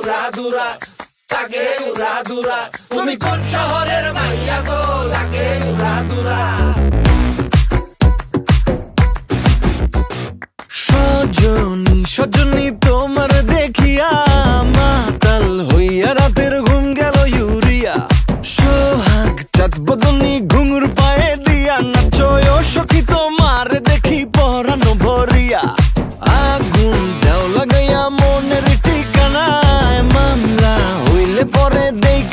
উড়া তাকে উড়া তুমি কোন শহরের মাইয়া গো? লাগে রাধুরা সজনী সজনী তোমার দেখিয়া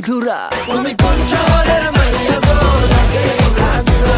খেলাধুলা তুমি কোন শহরের মাইয়া গো? লাগে খেলাধুলা